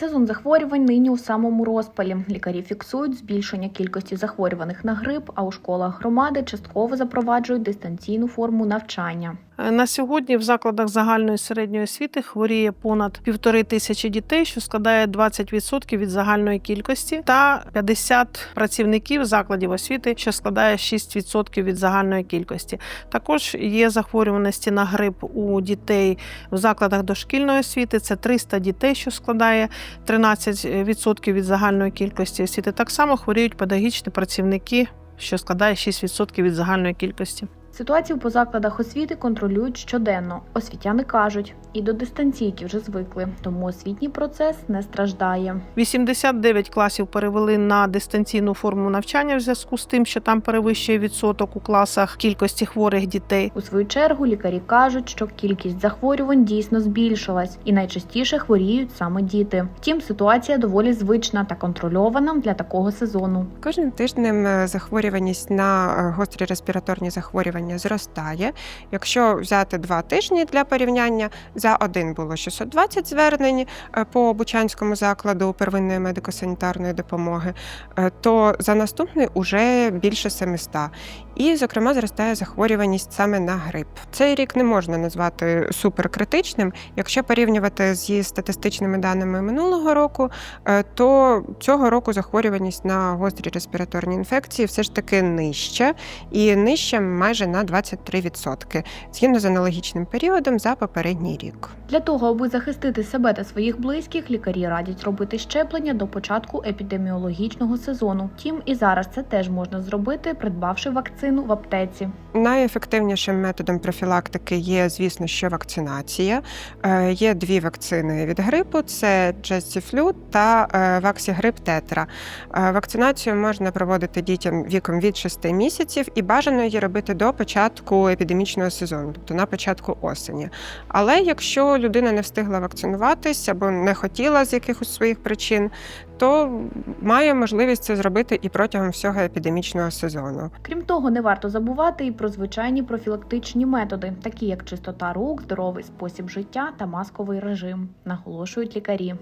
Сезон захворювань нині у самому розпалі. Лікарі фіксують збільшення кількості захворюваних на грип, а у школах громади частково запроваджують дистанційну форму навчання. Е, На сьогодні в закладах загальної середньої освіти хворіє понад півтори тисячі дітей, що складає 20% від загальної кількості, та 50 працівників закладів освіти, що складає 6% від загальної кількості. Також є захворюваності на грип у дітей в закладах дошкільної освіти. Це 300 дітей, що складає 13% від загальної кількості освіти. Так само хворіють педагогічні працівники, що складає 6% від загальної кількості. Ситуацію по закладах освіти контролюють щоденно. Освітяни кажуть, і до дистанційки вже звикли, тому освітній процес не страждає. 89 класів перевели на дистанційну форму навчання в зв'язку з тим, що там перевищує відсоток у класах кількості хворих дітей. У свою чергу лікарі кажуть, що кількість захворювань дійсно збільшилась, і найчастіше хворіють саме діти. Втім, ситуація доволі звична та контрольована для такого сезону. Кожним тижнем е, захворюваність на е, гострі респіраторні захворювання зростає. Якщо взяти два тижні для порівняння, за один було 620 звернень е, по Бучанському закладу первинної медико-санітарної допомоги, е, то за наступний уже більше 700. І, зокрема, зростає захворюваність саме на грип. Цей рік не можна назвати суперкритичним. Якщо порівнювати зі статистичними даними минулого року, е, то цього року захворюваність на гострі респіраторні інфекції все ж таки нижча, і нижча майже на 23%, згідно з аналогічним періодом за попередній рік. Для того, аби захистити себе та своїх близьких, лікарі радять робити щеплення до початку епідеміологічного сезону. Втім, і зараз це теж можна зробити, придбавши вакцину в аптеці. Найефективнішим методом профілактики є, звісно, що вакцинація. Е, Є дві вакцини від грипу: це Джестіфлю та Ваксігрип Тетра. Е, Вакцинацію можна проводити дітям віком від 6 місяців і бажано її робити до початку епідемічного сезону, тобто на початку осені. Але якщо людина не встигла вакцинуватись або не хотіла з якихось своїх причин, то має можливість це зробити і протягом всього епідемічного сезону. Крім того, не варто забувати і про звичайні профілактичні методи, такі як чистота рук, здоровий спосіб життя та масковий режим, наголошують лікарі.